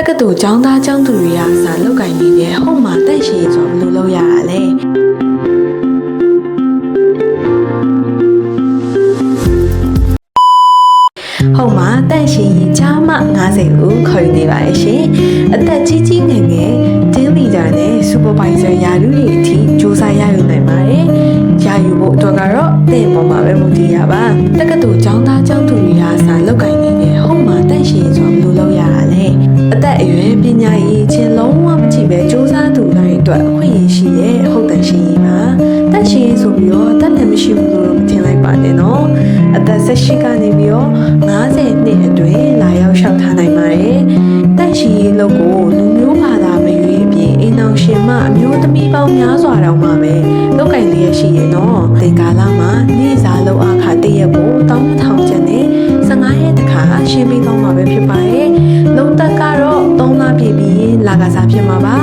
က္ကသိုလ်ကျောင်းသားကျောင်းသူတွေကစာလောက်ကင်နေတဲ့ဟုတ်မှာတက်ရှိဆိုဘယ်လိုလုပ်ရတာလဲဟုတ်မှာတက်ရှိရင်ချာမ90ဦးခေါ်ယူနေပါရဲ့ရှင်အသက်ကြီးကြီးငယ်ငယ် team leader နဲ့ supervisor ရာထူးတွေအထိစူးစမ်းရယူနိုင်ပါတယ်ရာယူဖို့အတွက်ကတော့တဲ့ပေါ်မှာပဲမူတည်ရပါတက္ကသိုလ်ကျောင်းသားကျောင်းသူတွေကစာလောက်ကင်နေတဲ့ဟုတ်မှာတက်ရှိရင်ဆိုဘယ်လိုလုပ်ရတာလဲ အသက်အရွယ်ပညာရေးချင်းလုံးဝမကြည့်ပဲစူးစမ်းသူတိုင်းအတွက်အခွင့်အရေးရှိတဲ့ဟုတ်တယ်ရှိရင်ပါတက်ရှိရင်ဆိုပြီးတော့တက်လည်းမရှိဘူးလို့တော့မထင်လိုက်ပါနဲ့နော်အသက်18ကနေပြီးတော့90နှစ်အတွင်းလာရောက်လျှောက်ထားနိုင်ပါတယ်တက်ရှိရေးလုပ်ကိုလူမျိုးဘာသာမရွေးအပြင်အိမ်အောင်ရှင်မအမျိုးသမီးပေါင်းများစွာတောင်မှပဲလောက်ကင်လျက်ရှိရဲ့နော်သင်္ကာလမှာနေ့စားလောက်အခါတည့်ရက်ကိုတောင်းထော လာကစားဖြစ်မှာပါ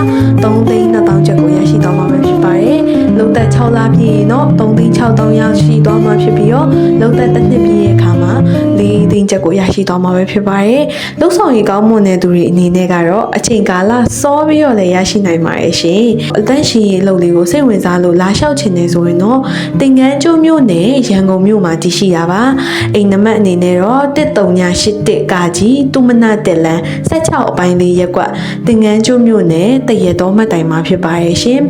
3သိန်း2000ချက်ကိုရရှိတော့မှာပဲဖြစ်ပါတယ်လုံတက်6လပြည့်ရင်တော့3သိန်း6000ရောက်ရှိတော့မှာဖြစ်ပြီးတော့လုံတက်တစ်နှစ်ပြည့်ရဲ့အခါ မှာ4သိန်းချက်ကိုရရှိတော့မှာပဲဖြစ်ပါတယ်လုံဆောင်ရေးကောင်းမွန်တဲ့သူတွေအနေနဲ့ကတော့အချိန်ကာလစောပြီးတော့လည်းရရှိနိုင်ပါတယ်ရှင်အသက်ရှင်ရေးလုပ်လေးကိုစိတ်ဝင်စားလို့လာလျှောက်ချင်နေဆိုရင်တော့တင်ကန်းကျိုးမြို့နယ်ရန်ကုန်မြို့မှာတည်ရှိတာပါအိမ်နံပါတ်အနေနဲ့တော့1381ကာကြီးတူမနာတက်လန်16အပိုင်းလေးရက်ကွက်တင်ကန်းကျိုးမြို့နယ်တရတော်မှတ်တိုင်မှာဖြစ်ပါရဲ့ရှင်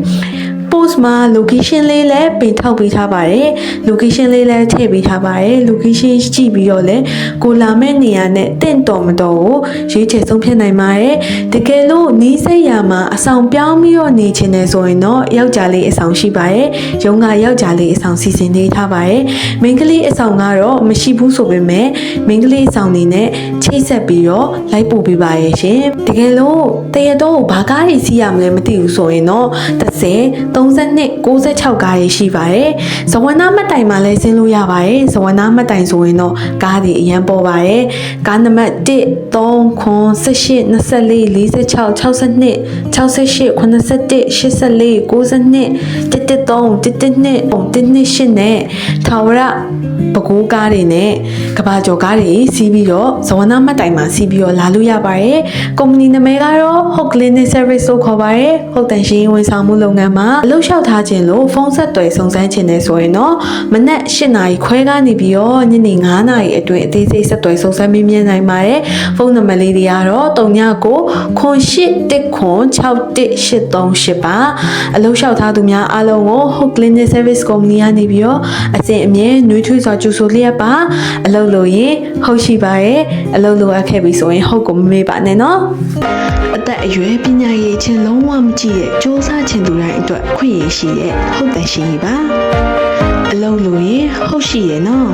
post မှာ location လေးလည်းပင်ထောက်ပေးထားပါတယ် location လေးလည်းထည့်ပေးထားပါတယ် location ကြည့်ပြီးတော့လည်းကိုလာမဲ့နေရာနဲ့တင့်တော်မတော်ကိုရွေးချယ်ဆုံးဖြတ်နိုင်ပါတယ်တကယ်လို့နီးစပ်ရာမှာအဆောင်ပြောင်းပြီးတော့နေချင်တယ်ဆိုရင်တော့ယောက်ျားလေးအဆောင်ရှိပါတယ်ရုံးကယောက်ျားလေးအဆောင်စီစဉ်နေထားပါတယ်မိန်းကလေးအဆောင်ကတော့မရှိဘူးဆိုပေမဲ့မိန်းကလေးအဆောင်နေနဲ့ချိတ်ဆက်ပြီးတော့လိုက်ပို့ပေးပါရဲ့ရှင်တကယ်လို့တရတော့ဘာကားတွေစီးရမလဲမသိဘူးဆိုရင်တော့30 32 96ကားတွေရှိပါတယ်ဇဝနာမှတ်တိုင်မှာလည်းဆင်းလို့ရပါတယ်ဇဝနာမှတ်တိုင်ဆိုရင်တော့ကားတွေအရင်ပေါ်ပါတယ်ကားနံပါတ်1 3ခွန်18 24 46 62 68 81 84 92 113 112 128နဲ့ထာဝရပကိုးကားတွေနဲ့ကဘာကျော်ကားတွေစီးပြီးတော့ဇဝနာမှတ်တိုင်မှာစီးပြီးတော့လာလို့ရပါတယ်ကုမ္ပဏီနာမည်ကတော့ Hook Clinic Service လို့ခေါ်ပါတယ်ဟုတ်တန်ရှင်ဝန်ဆောင်မှုလုပ်ငန်းမှာအလုပ်လျှောက်ထားခြင်းလို့ဖုန်းဆက်တွေစုံစမ်းခြင်းနဲ့ဆိုရင်တော့မနက်၈နာရီခွဲကနေပြီးတော့ညနေ9နာရီအတွင်းအသေးစိတ်ဆက်တွေစုံစမ်းမေးမြန်းနိုင်ပါတယ်ဖုန်းနံပါတ်လေးတွေကတော့39ခွန်8ခွန်61838ပါအလုပ်လျှောက်ထားသူများအားလုံးကို Hook Clinic Service Company ကနေပြီးတော့အစဉ်အမြဲနှွေးထွေးစွာကြိုဆိုလျက်ပါအလုပ်လို့ရင်ဟုတ်ရှိပါရဲ့အလုပ်လိုအပ်ခဲ့ပြီဆိုရင်ဟုတ်ကိုမမေ့ပါနဲ့နော်အသက်အရွယ်ပညာရေးချင်းလုံးဝမကြည့်ရဲ့စ조사ချင်သူတိုင်းအတွက်ခွင့်ရရှိရဲ့ဟုတ်တယ်ရှိပါအလုပ်လို့ရင်ဟုတ်ရှိရဲ့နော်